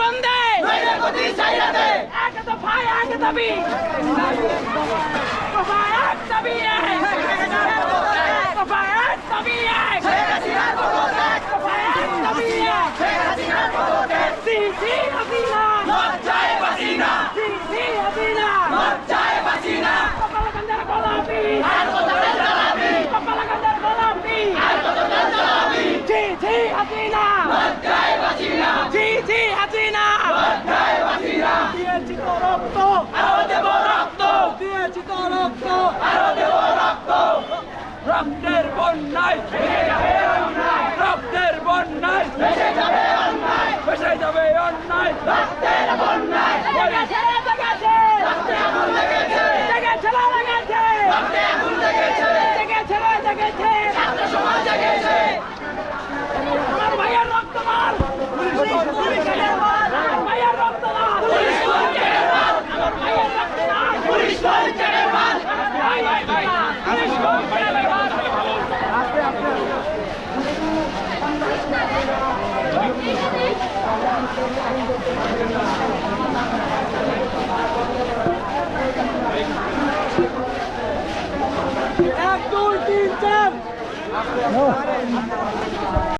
বন্ধে এক দফায় এক দাবি দফায় এক দাবি দফায় এক দাবি দফায় এক দাবি এক জি জি হাসিনা জি জি হাসিনা কপালগঞ্জের গোলাপি কপালগঞ্জের গোলাপি জি জি হাসিনা। রক্তের বন্যায় রক্তের বন্যায় ভেসে যাবে অন্যায়। লেগেছে। লেগেছে। লেগেছে লেগেছে। Oh.